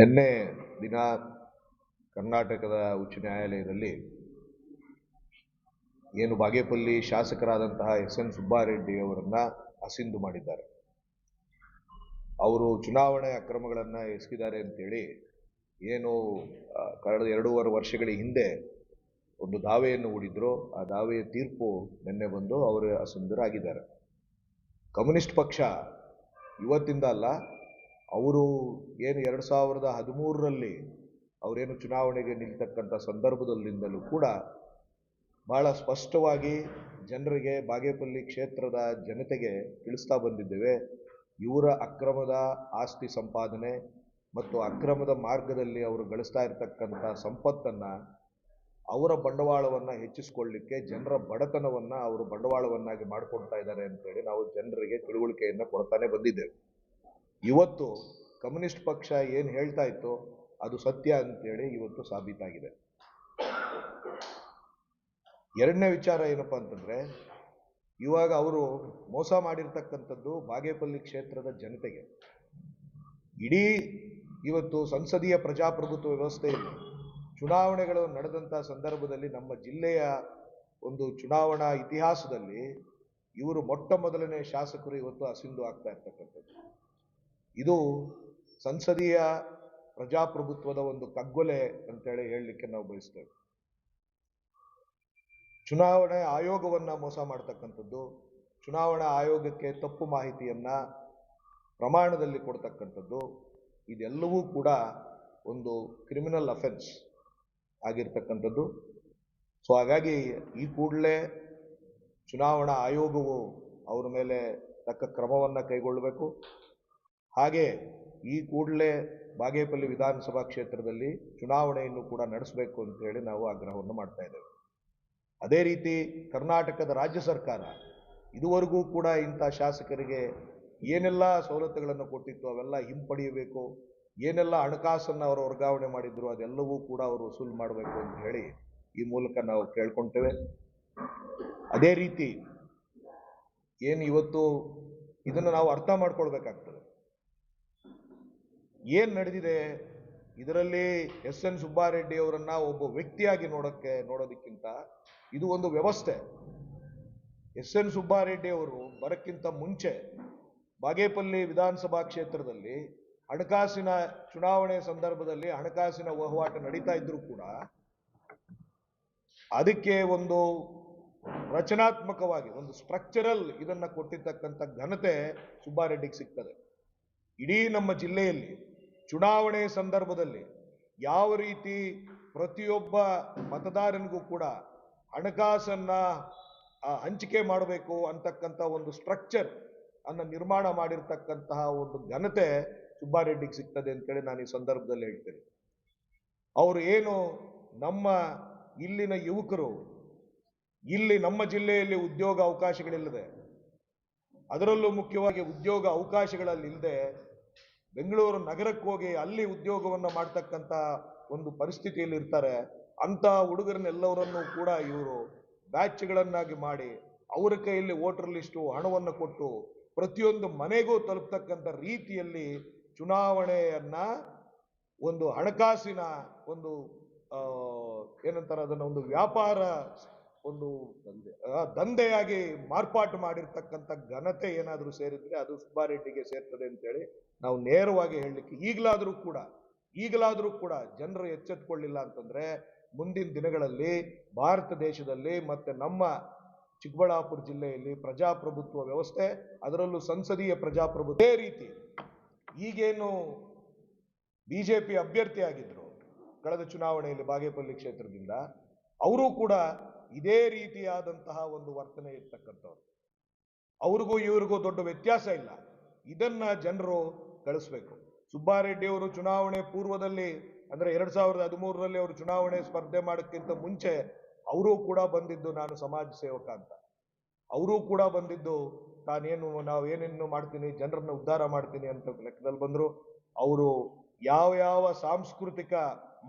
ನಿನ್ನೆ ದಿನ ಕರ್ನಾಟಕದ ಉಚ್ಚ ನ್ಯಾಯಾಲಯದಲ್ಲಿ ಏನು ಬಾಗೇಪಲ್ಲಿ ಶಾಸಕರಾದಂತಹ ಎಸ್ ಎನ್ ಸುಬ್ಬಾರೆಡ್ಡಿ ಅವರನ್ನ ಅಸಿಂದು ಮಾಡಿದ್ದಾರೆ. ಅವರು ಚುನಾವಣೆ ಅಕ್ರಮಗಳನ್ನ ಎಸಗಿದ್ದಾರೆ ಅಂತೇಳಿ ಏನು ಕಳೆದ ಎರಡೂವರೆ ವರ್ಷಗಳ ಹಿಂದೆ ಒಂದು ದಾವೆಯನ್ನು ಹೂಡಿದ್ರು. ಆ ದಾವೆಯ ತೀರ್ಪು ನಿನ್ನೆ ಬಂದು ಅವರು ಅಸಿಂಧರಾಗಿದ್ದಾರೆ. ಕಮ್ಯುನಿಸ್ಟ್ ಪಕ್ಷ ಇವತ್ತಿಂದ ಅಲ್ಲ ಅವರು ಏನು ಎರಡು ಸಾವಿರದ ಹದಿಮೂರರಲ್ಲಿ ಅವರೇನು ಚುನಾವಣೆಗೆ ನಿಲ್ತಕ್ಕಂಥ ಸಂದರ್ಭದಲ್ಲಿಂದಲೂ ಕೂಡ ಬಹಳ ಸ್ಪಷ್ಟವಾಗಿ ಜನರಿಗೆ ಬಾಗೇಪಲ್ಲಿ ಕ್ಷೇತ್ರದ ಜನತೆಗೆ ತಿಳಿಸ್ತಾ ಬಂದಿದ್ದೇವೆ. ಇವರ ಅಕ್ರಮದ ಆಸ್ತಿ ಸಂಪಾದನೆ ಮತ್ತು ಅಕ್ರಮದ ಮಾರ್ಗದಲ್ಲಿ ಅವರು ಗಳಿಸ್ತಾ ಇರತಕ್ಕಂಥ ಸಂಪತ್ತನ್ನು ಅವರ ಬಂಡವಾಳವನ್ನು ಹೆಚ್ಚಿಸ್ಕೊಳ್ಳಿಕ್ಕೆ ಜನರ ಬಡತನವನ್ನು ಅವರು ಬಂಡವಾಳವನ್ನಾಗಿ ಮಾಡಿಕೊಡ್ತಾ ಇದ್ದಾರೆ ಅಂತೇಳಿ ನಾವು ಜನರಿಗೆ ತಿಳುವಳಿಕೆಯನ್ನು ಕೊಡ್ತಾನೆ ಬಂದಿದ್ದೇವೆ. ಇವತ್ತು ಕಮ್ಯುನಿಸ್ಟ್ ಪಕ್ಷ ಏನು ಹೇಳ್ತಾ ಇತ್ತು ಅದು ಸತ್ಯ ಅಂತೇಳಿ ಇವತ್ತು ಸಾಬೀತಾಗಿದೆ. ಎರಡನೇ ವಿಚಾರ ಏನಪ್ಪಾ ಅಂತಂದ್ರೆ, ಇವಾಗ ಅವರು ಮೋಸ ಮಾಡಿರ್ತಕ್ಕಂಥದ್ದು ಬಾಗೇಪಲ್ಲಿ ಕ್ಷೇತ್ರದ ಜನತೆಗೆ. ಇಡೀ ಇವತ್ತು ಸಂಸದೀಯ ಪ್ರಜಾಪ್ರಭುತ್ವ ವ್ಯವಸ್ಥೆಯಲ್ಲಿ ಚುನಾವಣೆಗಳು ನಡೆದಂಥ ಸಂದರ್ಭದಲ್ಲಿ ನಮ್ಮ ಜಿಲ್ಲೆಯ ಒಂದು ಚುನಾವಣಾ ಇತಿಹಾಸದಲ್ಲಿ ಇವರು ಮೊಟ್ಟ ಮೊದಲನೇ ಶಾಸಕರು ಇವತ್ತು ಅಸಿಂಧು ಆಗ್ತಾ ಇರ್ತಕ್ಕಂಥದ್ದು. ಇದು ಸಂಸದೀಯ ಪ್ರಜಾಪ್ರಭುತ್ವದ ಒಂದು ಕಗ್ಗೊಲೆ ಅಂತೇಳಿ ಹೇಳಲಿಕ್ಕೆ ನಾವು ಬಯಸ್ತೇವೆ. ಚುನಾವಣೆ ಆಯೋಗವನ್ನ ಮೋಸ ಮಾಡ್ತಕ್ಕಂಥದ್ದು, ಚುನಾವಣಾ ಆಯೋಗಕ್ಕೆ ತಪ್ಪು ಮಾಹಿತಿಯನ್ನ ಪ್ರಮಾಣದಲ್ಲಿ ಕೊಡ್ತಕ್ಕಂಥದ್ದು, ಇದೆಲ್ಲವೂ ಕೂಡ ಒಂದು ಕ್ರಿಮಿನಲ್ ಅಫೆನ್ಸ್ ಆಗಿರ್ತಕ್ಕಂಥದ್ದು. ಸೊ ಹಾಗಾಗಿ ಈ ಕೂಡಲೇ ಚುನಾವಣಾ ಆಯೋಗವು ಅವರ ಮೇಲೆ ತಕ್ಕ ಕ್ರಮವನ್ನು ಕೈಗೊಳ್ಳಬೇಕು. ಹಾಗೆ ಈ ಕೂಡಲೇ ಬಾಗೇಪಲ್ಲಿ ವಿಧಾನಸಭಾ ಕ್ಷೇತ್ರದಲ್ಲಿ ಚುನಾವಣೆಯನ್ನು ಕೂಡ ನಡೆಸಬೇಕು ಅಂತ ಹೇಳಿ ನಾವು ಆಗ್ರಹವನ್ನು ಮಾಡ್ತಾ ಅದೇ ರೀತಿ ಕರ್ನಾಟಕದ ರಾಜ್ಯ ಸರ್ಕಾರ ಇದುವರೆಗೂ ಕೂಡ ಇಂಥ ಶಾಸಕರಿಗೆ ಏನೆಲ್ಲ ಸವಲತ್ತುಗಳನ್ನು ಕೊಟ್ಟಿತ್ತು ಅವೆಲ್ಲ ಹಿಂಪಡೆಯಬೇಕು, ಏನೆಲ್ಲ ಹಣಕಾಸನ್ನು ಅವರು ವರ್ಗಾವಣೆ ಮಾಡಿದ್ರು ಅದೆಲ್ಲವೂ ಕೂಡ ಅವರು ವಸೂಲು ಮಾಡಬೇಕು ಅಂತ ಹೇಳಿ ಈ ಮೂಲಕ ನಾವು ಕೇಳ್ಕೊಳ್ತೇವೆ. ಅದೇ ರೀತಿ ಏನು ಇವತ್ತು ಇದನ್ನು ನಾವು ಅರ್ಥ ಮಾಡ್ಕೊಳ್ಬೇಕಾಗ್ತದೆ. ಏನ್ ನಡೆದಿದೆ? ಇದರಲ್ಲಿ ಎಸ್ ಎನ್ ಸುಬ್ಬಾರೆಡ್ಡಿ ಅವರನ್ನ ಒಬ್ಬ ವ್ಯಕ್ತಿಯಾಗಿ ನೋಡಕ್ಕೆ, ನೋಡೋದಕ್ಕಿಂತ ಇದು ಒಂದು ವ್ಯವಸ್ಥೆ. ಎಸ್ ಎನ್ ಸುಬ್ಬಾರೆಡ್ಡಿ ಅವರು ಬರಕ್ಕಿಂತ ಮುಂಚೆ ಬಾಗೇಪಲ್ಲಿ ವಿಧಾನಸಭಾ ಕ್ಷೇತ್ರದಲ್ಲಿ ಹಣಕಾಸಿನ ಚುನಾವಣೆ ಸಂದರ್ಭದಲ್ಲಿ ಹಣಕಾಸಿನ ವಹಿವಾಟ ನಡೀತಾ ಇದ್ರೂ ಕೂಡ ಅದಕ್ಕೆ ಒಂದು ರಚನಾತ್ಮಕವಾಗಿ, ಒಂದು ಸ್ಟ್ರಕ್ಚರಲ್ ಇದನ್ನ ಕೊಟ್ಟಿರ್ತಕ್ಕಂಥ ಘನತೆ ಸುಬ್ಬಾರೆಡ್ಡಿಗೆ ಸಿಗ್ತದೆ. ಇಡೀ ನಮ್ಮ ಜಿಲ್ಲೆಯಲ್ಲಿ ಚುನಾವಣೆ ಸಂದರ್ಭದಲ್ಲಿ ಯಾವ ರೀತಿ ಪ್ರತಿಯೊಬ್ಬ ಮತದಾರನಿಗೂ ಕೂಡ ಹಣಕಾಸನ್ನು ಹಂಚಿಕೆ ಮಾಡಬೇಕು ಅಂತಕ್ಕಂಥ ಒಂದು ಸ್ಟ್ರಕ್ಚರ್ ಅನ್ನ ನಿರ್ಮಾಣ ಮಾಡಿರ್ತಕ್ಕಂತಹ ಒಂದು ಘನತೆ ಸುಬ್ಬಾರೆಡ್ಡಿಗೆ ಸಿಗ್ತದೆ ಅಂತೇಳಿ ನಾನು ಈ ಸಂದರ್ಭದಲ್ಲಿ ಹೇಳ್ತೇನೆ. ಅವರು ಏನು ನಮ್ಮ ಇಲ್ಲಿನ ಯುವಕರು, ಇಲ್ಲಿ ನಮ್ಮ ಜಿಲ್ಲೆಯಲ್ಲಿ ಉದ್ಯೋಗ ಅವಕಾಶಗಳಿಲ್ಲದೆ, ಅದರಲ್ಲೂ ಮುಖ್ಯವಾಗಿ ಉದ್ಯೋಗ ಅವಕಾಶಗಳಲ್ಲಿ ಇಲ್ಲದೆ ಬೆಂಗಳೂರು ನಗರಕ್ಕೆ ಹೋಗಿ ಅಲ್ಲಿ ಉದ್ಯೋಗವನ್ನು ಮಾಡ್ತಕ್ಕಂಥ ಒಂದು ಪರಿಸ್ಥಿತಿಯಲ್ಲಿ ಇರ್ತಾರೆ. ಅಂತ ಹುಡುಗರನ್ನೆಲ್ಲವರನ್ನೂ ಕೂಡ ಇವರು ಬ್ಯಾಚ್ಗಳನ್ನಾಗಿ ಮಾಡಿ ಅವರ ಕೈಯಲ್ಲಿ ವೋಟರ್ ಲಿಸ್ಟು ಹಣವನ್ನು ಕೊಟ್ಟು ಪ್ರತಿಯೊಂದು ಮನೆಗೂ ತಲುಪ್ತಕ್ಕಂಥ ರೀತಿಯಲ್ಲಿ ಚುನಾವಣೆಯನ್ನ ಒಂದು ಹಣಕಾಸಿನ ಒಂದು ಏನಂತಾರೆ ಅದನ್ನು ಒಂದು ವ್ಯಾಪಾರ ಒಂದು ದಂಧೆಯಾಗಿ ಮಾರ್ಪಾಟು ಮಾಡಿರ್ತಕ್ಕಂಥ ಘನತೆ ಏನಾದರೂ ಸೇರಿದ್ರೆ ಅದು ಸುಬ್ಬಾರೆಡ್ಡಿಗೆ ಸೇರ್ತದೆ ಅಂತೇಳಿ ನಾವು ನೇರವಾಗಿ ಹೇಳಲಿಕ್ಕೆ ಈಗಲಾದರೂ ಕೂಡ ಈಗಲಾದರೂ ಕೂಡ ಜನರು ಎಚ್ಚೆತ್ಕೊಳ್ಳಿಲ್ಲ ಅಂತಂದರೆ ಮುಂದಿನ ದಿನಗಳಲ್ಲಿ ಭಾರತ ದೇಶದಲ್ಲಿ ಮತ್ತೆ ನಮ್ಮ ಚಿಕ್ಕಬಳ್ಳಾಪುರ ಜಿಲ್ಲೆಯಲ್ಲಿ ಪ್ರಜಾಪ್ರಭುತ್ವ ವ್ಯವಸ್ಥೆ, ಅದರಲ್ಲೂ ಸಂಸದೀಯ ಪ್ರಜಾಪ್ರಭುತ್ವ ರೀತಿ. ಈಗೇನು ಬಿ ಬಿಜೆಪಿ ಅಭ್ಯರ್ಥಿ ಆಗಿದ್ರು ಕಳೆದ ಚುನಾವಣೆಯಲ್ಲಿ ಬಾಗೇಪಲ್ಲಿ ಕ್ಷೇತ್ರದಿಂದ, ಅವರು ಕೂಡ ಇದೇ ರೀತಿಯಾದಂತಹ ಒಂದು ವರ್ತನೆ ಇರ್ತಕ್ಕಂಥವ್ರು. ಅವ್ರಿಗೂ ಇವ್ರಿಗೂ ದೊಡ್ಡ ವ್ಯತ್ಯಾಸ ಇಲ್ಲ. ಇದನ್ನು ಜನರು ಕಳಿಸ್ಬೇಕು ಸುಬ್ಬಾರೆಡ್ಡಿ ಅವರು ಚುನಾವಣೆ ಪೂರ್ವದಲ್ಲಿ, ಅಂದ್ರೆ ಎರಡು ಸಾವಿರದ ಹದಿಮೂರರಲ್ಲಿ ಅವರು ಚುನಾವಣೆ ಸ್ಪರ್ಧೆ ಮಾಡೋಕ್ಕಿಂತ ಮುಂಚೆ ಅವರೂ ಕೂಡ ಬಂದಿದ್ದು ನಾನು ಸಮಾಜ ಸೇವಕ ಅಂತ. ಅವರೂ ಕೂಡ ಬಂದಿದ್ದು ತಾನೇನು ನಾವು ಏನೇನು ಮಾಡ್ತೀನಿ, ಜನರನ್ನು ಉದ್ಧಾರ ಮಾಡ್ತೀನಿ ಅಂತ ಲೆಕ್ಕದಲ್ಲಿ ಬಂದರು. ಅವರು ಯಾವ ಯಾವ ಸಾಂಸ್ಕೃತಿಕ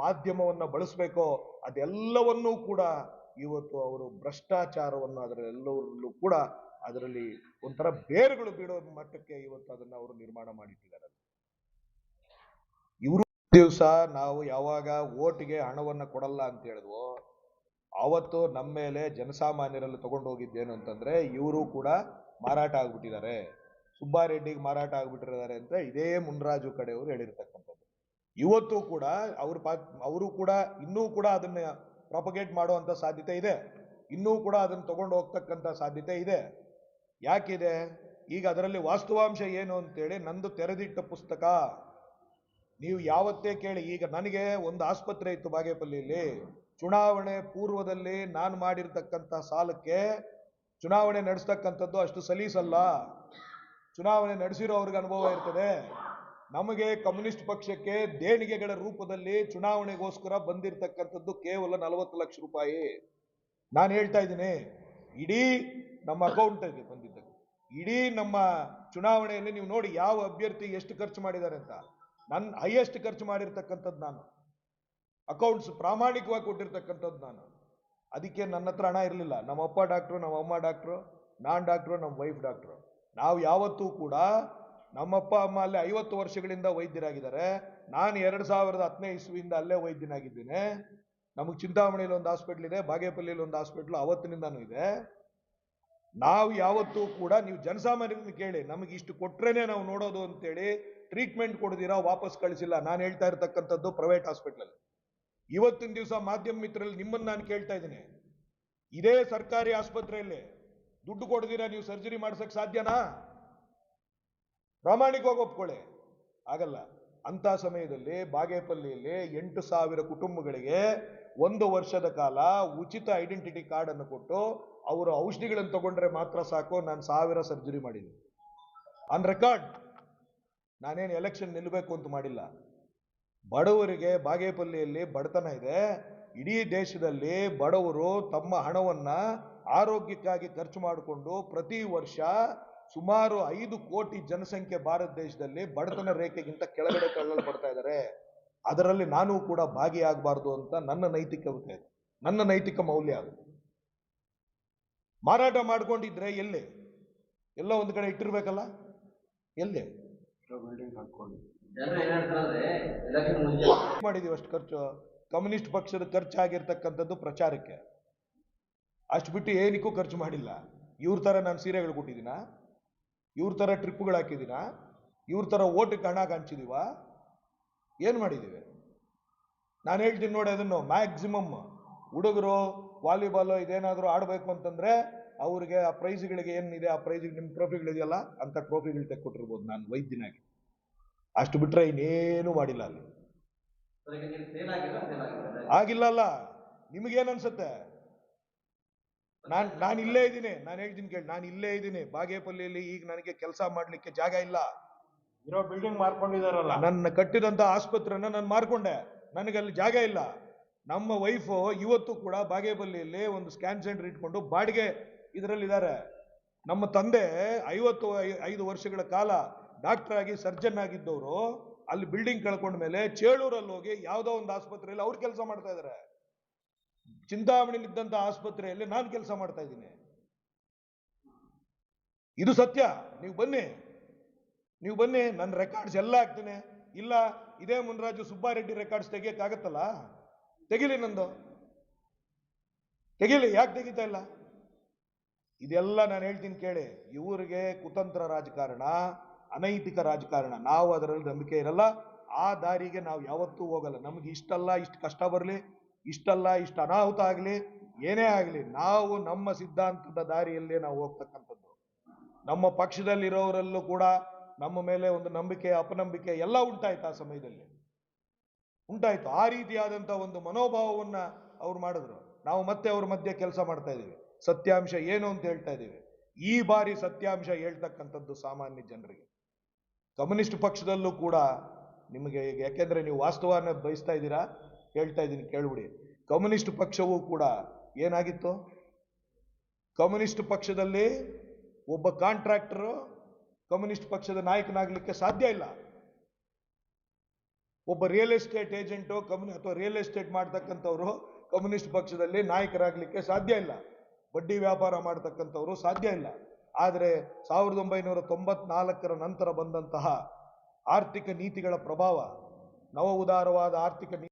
ಮಾಧ್ಯಮವನ್ನ ಬಳಸಬೇಕೋ ಅದೆಲ್ಲವನ್ನೂ ಕೂಡ ಇವತ್ತು ಅವರು ಭ್ರಷ್ಟಾಚಾರವನ್ನು ಅದರಲ್ಲೂ ಕೂಡ ಅದರಲ್ಲಿ ಒಂಥರ ಬೇರುಗಳು ಬೀಳೋ ಮಟ್ಟಕ್ಕೆ ಇವತ್ತು ಅದನ್ನ ಅವರು ನಿರ್ಮಾಣ ಮಾಡಿಟ್ಟಿದ್ದಾರೆ. ಇವರು ದಿವಸ ನಾವು ಯಾವಾಗ ಓಟಿಗೆ ಹಣವನ್ನು ಕೊಡಲ್ಲ ಅಂತ ಹೇಳಿದ್ವೋ ಅವತ್ತು ನಮ್ಮ ಮೇಲೆ ಜನಸಾಮಾನ್ಯರಲ್ಲಿ ತಗೊಂಡು ಹೋಗಿದ್ದೇನು ಅಂತಂದ್ರೆ ಇವರು ಕೂಡ ಮಾರಾಟ ಆಗ್ಬಿಟ್ಟಿದ್ದಾರೆ. ಸುಬ್ಬಾರೆಡ್ಡಿಗೆ ಮಾರಾಟ ಆಗ್ಬಿಟ್ಟಿದ್ದಾರೆ ಅಂತ ಇದೇ ಮುನ್ರಾಜು ಕಡೆಯವರು ಹೇಳಿರ್ತಕ್ಕಂಥದ್ದು. ಇವತ್ತು ಕೂಡ ಅವ್ರ ಪಾ, ಅವರು ಕೂಡ ಇನ್ನೂ ಕೂಡ ಅದನ್ನ ಪ್ರಾಪಗೇಟ್ ಮಾಡುವಂತ ಸಾಧ್ಯತೆ ಇದೆ. ಇನ್ನೂ ಕೂಡ ಅದನ್ನ ತಗೊಂಡು ಹೋಗ್ತಕ್ಕಂಥ ಸಾಧ್ಯತೆ ಇದೆ. ಯಾಕಿದೆ? ಈಗ ಅದರಲ್ಲಿ ವಾಸ್ತವಾಂಶ ಏನು ಅಂತೇಳಿ ನಂದು ತೆರೆದಿಟ್ಟ ಪುಸ್ತಕ. ನೀವು ಯಾವತ್ತೇ ಕೇಳಿ, ಈಗ ನನಗೆ ಒಂದು ಆಸ್ಪತ್ರೆ ಇತ್ತು ಬಾಗೇಪಲ್ಲಿಯಲ್ಲಿ. ಚುನಾವಣೆ ಪೂರ್ವದಲ್ಲಿ ನಾನು ಮಾಡಿರ್ತಕ್ಕಂಥ ಸಾಲಕ್ಕೆ ಚುನಾವಣೆ ನಡೆಸ್ತಕ್ಕಂಥದ್ದು ಅಷ್ಟು ಸಲೀಸಲ್ಲ. ಚುನಾವಣೆ ನಡೆಸಿರೋವ್ರಿಗೆ ಅನುಭವ ಇರ್ತದೆ. ನಮಗೆ ಕಮ್ಯುನಿಸ್ಟ್ ಪಕ್ಷಕ್ಕೆ ದೇಣಿಗೆಗಳ ರೂಪದಲ್ಲಿ ಚುನಾವಣೆಗೋಸ್ಕರ ಬಂದಿರತಕ್ಕಂಥದ್ದು ಕೇವಲ ನಲವತ್ತು ಲಕ್ಷ ರೂಪಾಯಿ. ನಾನು ಹೇಳ್ತಾ ಇದ್ದೀನಿ, ಇಡೀ ನಮ್ಮ ಅಕೌಂಟ್ ಇದೆ ಬಂದಿದ್ದು ಇಡೀ ನಮ್ಮ ಚುನಾವಣೆಯಲ್ಲಿ ನೀವು ನೋಡಿ ಯಾವ ಅಭ್ಯರ್ಥಿ ಎಷ್ಟು ಖರ್ಚು ಮಾಡಿದ್ದಾರೆ ಅಂತ. ನನ್ನ ಹೈಯೆಸ್ಟ್ ಖರ್ಚು ಮಾಡಿರ್ತಕ್ಕಂಥದ್ದು ನಾನು. ಅಕೌಂಟ್ಸ್ ಪ್ರಾಮಾಣಿಕವಾಗಿ ಕೊಟ್ಟಿರ್ತಕ್ಕಂಥದ್ದು ನಾನು. ಅದಕ್ಕೆ ನನ್ನ ಹತ್ರ ಹಣ ಇರಲಿಲ್ಲ. ನಮ್ಮ ಅಪ್ಪ ಡಾಕ್ಟ್ರು ನಮ್ಮ ಅಮ್ಮ ಡಾಕ್ಟ್ರು ನಾನು ಡಾಕ್ಟ್ರು ನಮ್ಮ ವೈಫ್ ಡಾಕ್ಟ್ರು ನಾವು ಯಾವತ್ತೂ ಕೂಡ ನಮ್ಮಪ್ಪ ಅಮ್ಮ ಅಲ್ಲಿ ಐವತ್ತು ವರ್ಷಗಳಿಂದ ವೈದ್ಯರಾಗಿದ್ದಾರೆ. ನಾನು ಎರಡು ಸಾವಿರದ ಹತ್ತನೇ ಇಸ್ವಿಯಿಂದ ಅಲ್ಲೇ ವೈದ್ಯನಾಗಿದ್ದೇನೆ. ನಮಗೆ ಚಿಂತಾಮಣಿಯಲ್ಲಿ ಒಂದು ಹಾಸ್ಪಿಟ್ಲ್ ಇದೆ ಬಾಗೇಪಲ್ಲಿಯಲ್ಲಿ ಒಂದು ಹಾಸ್ಪಿಟ್ಲು ಅವತ್ತಿನಿಂದನೂ ಇದೆ. ನಾವು ಯಾವತ್ತೂ ಕೂಡ ನೀವು ಜನಸಾಮಾನ್ಯರನ್ನು ಕೇಳಿ, ನಮಗೆ ಇಷ್ಟು ಕೊಟ್ರೇನೆ ನಾವು ನೋಡೋದು ಅಂತೇಳಿ ಟ್ರೀಟ್ಮೆಂಟ್ ಕೊಡದಿರಾ, ವಾಪಸ್ ಕಳಿಸಿಲ್ಲ. ನಾನು ಹೇಳ್ತಾ ಇರ್ತಕ್ಕಂಥದ್ದು ಪ್ರೈವೇಟ್ ಹಾಸ್ಪಿಟ್ಲಲ್ಲಿ ಇವತ್ತಿನ ದಿವಸ ಮಾಧ್ಯಮ ಮಿತ್ರರಲ್ಲಿ ನಿಮ್ಮನ್ನು ನಾನು ಕೇಳ್ತಾ ಇದ್ದೀನಿ. ಇದೇ ಸರ್ಕಾರಿ ಆಸ್ಪತ್ರೆಯಲ್ಲಿ ದುಡ್ಡು ಕೊಡದಿರಾ, ನೀವು ಸರ್ಜರಿ ಮಾಡ್ಸಕ್ ಸಾಧ್ಯನಾ? ಪ್ರಾಮಾಣಿಕವಾಗಿ ಒಪ್ಕೊಳ್ಳಿ. ಆಗಲ್ಲ. ಅಂತ ಸಮಯದಲ್ಲಿ ಬಾಗೇಪಲ್ಲಿಯಲ್ಲಿ ಎಂಟು ಸಾವಿರ ಕುಟುಂಬಗಳಿಗೆ ಒಂದು ವರ್ಷದ ಕಾಲ ಉಚಿತ ಐಡೆಂಟಿಟಿ ಕಾರ್ಡ್ ಅನ್ನು ಕೊಟ್ಟು ಅವರು ಔಷಧಿಗಳನ್ನು ತಗೊಂಡ್ರೆ ಮಾತ್ರ ಸಾಕು, ನಾನು ಸಾವಿರ ಸರ್ಜರಿ ಮಾಡಿದ್ದೀನಿ. ಆನ್ ರೆಕಾರ್ಡ್ ನಾನೇನು ಎಲೆಕ್ಷನ್ ನಿಲ್ಲಬೇಕು ಅಂತ ಮಾಡಿಲ್ಲ. ಬಡವರಿಗೆ ಬಾಗೇಪಲ್ಲಿಯಲ್ಲಿ ಬಡತನ ಇದೆ. ಇಡೀ ದೇಶದಲ್ಲಿ ಬಡವರು ತಮ್ಮ ಹಣವನ್ನ ಆರೋಗ್ಯಕ್ಕಾಗಿ ಖರ್ಚು ಮಾಡಿಕೊಂಡು ಪ್ರತಿ ವರ್ಷ ಸುಮಾರು ಐದು ಕೋಟಿ ಜನಸಂಖ್ಯೆ ಭಾರತ ದೇಶದಲ್ಲಿ ಬಡತನ ರೇಖೆಗಿಂತ ಕೆಳಗಡೆ ತಳ್ಳಲ್ಪಡ್ತಾ ಇದ್ದಾರೆ. ಅದರಲ್ಲಿ ನಾನು ಕೂಡ ಭಾಗಿಯಾಗಬಾರ್ದು ಅಂತ ನನ್ನ ನೈತಿಕತೆ ನನ್ನ ನೈತಿಕ ಮೌಲ್ಯ ಅದು. ಮಾರಾಟ ಮಾಡ್ಕೊಂಡಿದ್ರೆ ಎಲ್ಲಿ? ಎಲ್ಲ ಒಂದು ಕಡೆ ಇಟ್ಟಿರ್ಬೇಕಲ್ಲ? ಎಲ್ಲಿ? ಮಾಡಿದೀವಿ ಅಷ್ಟು ಖರ್ಚು? ಕಮ್ಯುನಿಸ್ಟ್ ಪಕ್ಷದ ಖರ್ಚಾಗಿರ್ತಕ್ಕಂಥದ್ದು ಪ್ರಚಾರಕ್ಕೆ. ಅಷ್ಟು ಬಿಟ್ಟು ಏನಕ್ಕೂ ಖರ್ಚು ಮಾಡಿಲ್ಲ. ಇವ್ರ ಥರ ನಾನು ಸೀರೆಗಳು ಕೊಟ್ಟಿದ್ದೀನ ಇವ್ರ ಥರ ಟ್ರಿಪ್ಗಳು ಹಾಕಿದ್ದೀನ? ಇವ್ರ ಥರ ಓಟಕ್ಕೆ ಹಣ ಕಾಣಿಸಿದೀವ ಏನು ಮಾಡಿದ್ದೀವಿ ನಾನು ಹೇಳ್ತೀನಿ ನೋಡಿ ಅದನ್ನು. ಮ್ಯಾಕ್ಸಿಮಮ್ ಹುಡುಗರು ವಾಲಿಬಾಲ್ ಇದೇನಾದರೂ ಆಡಬೇಕು ಅಂತಂದ್ರೆ ಅವ್ರಿಗೆ ಆ ಪ್ರೈಸ್ಗಳಿಗೆ ಏನಿದೆ ಆ ಪ್ರೈಸಿಗೆ ನಿಮ್ಮ ಟ್ರೋಫಿಗಳಿದೆಯಲ್ಲ ಅಂತ ಟ್ರೋಫಿಗಳು ತೆಕ್ಕೊಟ್ಟಿರ್ಬೋದು ನಾನು ವೈದ್ಯನಾಗಿ. ಅಷ್ಟು ಬಿಟ್ರೆ ಇನ್ನೇನು ಮಾಡಿಲ್ಲ ಅಲ್ಲಿ. ಆಗಿಲ್ಲ ಅಲ್ಲ ನಿಮಗೇನ್ ಅನ್ಸುತ್ತೆ? ನಾನ್ ನಾನು ಇಲ್ಲೇ ಇದ್ದೀನಿ ನಾನು ಹೇಳ್ತೀನಿ ಕೇಳಿ ನಾನು ಇಲ್ಲೇ ಇದ್ದೀನಿ ಬಾಗೇಪಲ್ಲಿಯಲ್ಲಿ ಈಗ ನನಗೆ ಕೆಲಸ ಮಾಡ್ಲಿಕ್ಕೆ ಜಾಗ ಇಲ್ಲ. ಇರೋ ಬಿಲ್ಡಿಂಗ್ ಮಾರ್ಕೊಂಡಿದಾರಲ್ಲ. ನನ್ನ ಕಟ್ಟಿದಂತ ಆಸ್ಪತ್ರೆನ ನಾನು ಮಾರ್ಕೊಂಡೆ ನನಗೆ ಅಲ್ಲಿ ಜಾಗ ಇಲ್ಲ. ನಮ್ಮ ವೈಫು ಇವತ್ತು ಕೂಡ ಬಾಗೇಬಲ್ಲಿಯಲ್ಲಿ ಒಂದು ಸ್ಕ್ಯಾನ್ ಸೆಂಟರ್ ಇಟ್ಕೊಂಡು ಬಾಡಿಗೆ ಇದರಲ್ಲಿದ್ದಾರೆ. ನಮ್ಮ ತಂದೆ ಐವತ್ತು ಐದು ವರ್ಷಗಳ ಕಾಲ ಡಾಕ್ಟರ್ ಆಗಿ ಸರ್ಜನ್ ಆಗಿದ್ದವರು, ಅಲ್ಲಿ ಬಿಲ್ಡಿಂಗ್ ಕಳ್ಕೊಂಡ ಮೇಲೆ ಚೇಳೂರಲ್ಲಿ ಹೋಗಿ ಯಾವುದೋ ಒಂದು ಆಸ್ಪತ್ರೆಯಲ್ಲಿ ಅವ್ರು ಕೆಲಸ ಮಾಡ್ತಾ ಇದ್ದಾರೆ. ಚಿಂತಾಮಣಿಲಿದ್ದಂಥ ಆಸ್ಪತ್ರೆಯಲ್ಲಿ ನಾನು ಕೆಲಸ ಮಾಡ್ತಾ ಇದ್ದೀನಿ. ಇದು ಸತ್ಯ. ನೀವು ಬನ್ನಿ. ನೀವು ಬನ್ನಿ, ನನ್ನ ರೆಕಾರ್ಡ್ಸ್ ಎಲ್ಲ ಹಾಕ್ತೀನಿ. ಇಲ್ಲ, ಇದೇ ಮುನ್ರಾಜು ಸುಬ್ಬಾರೆಡ್ಡಿ ರೆಕಾರ್ಡ್ಸ್ ತೆಗಿಯಕ್ಕಾಗತ್ತಲ್ಲ? ತೆಗಿಲಿ ನಂದು. ತೆಗಿಲಿ, ಯಾಕೆ ತೆಗಿತಾ ಇಲ್ಲ? ಇದೆಲ್ಲ ನಾನು ಹೇಳ್ತೀನಿ ಕೇಳಿ. ಇವರಿಗೆ ಕುತಂತ್ರ ರಾಜಕಾರಣ, ಅನೈತಿಕ ರಾಜಕಾರಣ, ನಾವು ಅದರಲ್ಲಿ ನಂಬಿಕೆ ಇರಲ್ಲ. ಆ ದಾರಿಗೆ ನಾವು ಯಾವತ್ತೂ ಹೋಗಲ್ಲ. ನಮ್ಗೆ ಇಷ್ಟಲ್ಲ, ಇಷ್ಟು ಕಷ್ಟ ಬರಲಿ, ಇಷ್ಟಲ್ಲ, ಇಷ್ಟು ಅನಾಹುತ ಆಗಲಿ, ಏನೇ ಆಗಲಿ, ನಾವು ನಮ್ಮ ಸಿದ್ಧಾಂತದ ದಾರಿಯಲ್ಲೇ ನಾವು ಹೋಗ್ತಕ್ಕಂಥದ್ದು. ನಮ್ಮ ಪಕ್ಷದಲ್ಲಿರೋರಲ್ಲೂ ಕೂಡ ನಮ್ಮ ಮೇಲೆ ಒಂದು ನಂಬಿಕೆ, ಅಪನಂಬಿಕೆ ಎಲ್ಲ ಉಂಟಾಯ್ತು ಆ ಸಮಯದಲ್ಲಿ. ಉಂಟಾಯ್ತು. ಆ ರೀತಿಯಾದಂಥ ಒಂದು ಮನೋಭಾವವನ್ನ ಅವ್ರು ಮಾಡಿದ್ರು. ನಾವು ಮತ್ತೆ ಅವ್ರ ಮಧ್ಯೆ ಕೆಲಸ ಮಾಡ್ತಾ ಇದ್ದೀವಿ. ಸತ್ಯಾಂಶ ಏನು ಅಂತ ಹೇಳ್ತಾ ಇದ್ದೀವಿ. ಈ ಬಾರಿ ಸತ್ಯಾಂಶ ಹೇಳ್ತಕ್ಕಂಥದ್ದು ಸಾಮಾನ್ಯ ಜನರಿಗೆ. ಕಮ್ಯುನಿಸ್ಟ್ ಪಕ್ಷದಲ್ಲೂ ಕೂಡ ನಿಮಗೆ ಯಾಕೆಂದ್ರೆ ನೀವು ವಾಸ್ತವನ ಬಯಸ್ತಾ ಇದ್ದೀರಾ? ಹೇಳ್ತಾ ಇದ್ದೀನಿ, ಕೇಳ್ಬಿಡಿ. ಕಮ್ಯುನಿಸ್ಟ್ ಪಕ್ಷವೂ ಕೂಡ ಏನಾಗಿತ್ತು? ಕಮ್ಯುನಿಸ್ಟ್ ಪಕ್ಷದಲ್ಲಿ ಒಬ್ಬ ಕಾಂಟ್ರಾಕ್ಟರು ಕಮ್ಯುನಿಸ್ಟ್ ಪಕ್ಷದ ನಾಯಕನಾಗಲಿಕ್ಕೆ ಸಾಧ್ಯ ಇಲ್ಲ. ಒಬ್ಬ ರಿಯಲ್ ಎಸ್ಟೇಟ್ ಏಜೆಂಟು ಕಮ್ಯುನಿ ಅಥವಾ ರಿಯಲ್ ಎಸ್ಟೇಟ್ ಮಾಡ್ತಕ್ಕಂಥವ್ರು ಕಮ್ಯುನಿಸ್ಟ್ ಪಕ್ಷದಲ್ಲಿ ನಾಯಕರಾಗಲಿಕ್ಕೆ ಸಾಧ್ಯ ಇಲ್ಲ. ಬಡ್ಡಿ ವ್ಯಾಪಾರ ಮಾಡ್ತಕ್ಕಂಥವ್ರು ಸಾಧ್ಯ ಇಲ್ಲ. ಆದರೆ ಸಾವಿರದ ಒಂಬೈನೂರ ತೊಂಬತ್ನಾಲ್ಕರ ನಂತರ ಬಂದಂತಹ ಆರ್ಥಿಕ ನೀತಿಗಳ ಪ್ರಭಾವ ನವ ಉದಾರವಾದ ಆರ್ಥಿಕ ನೀತಿ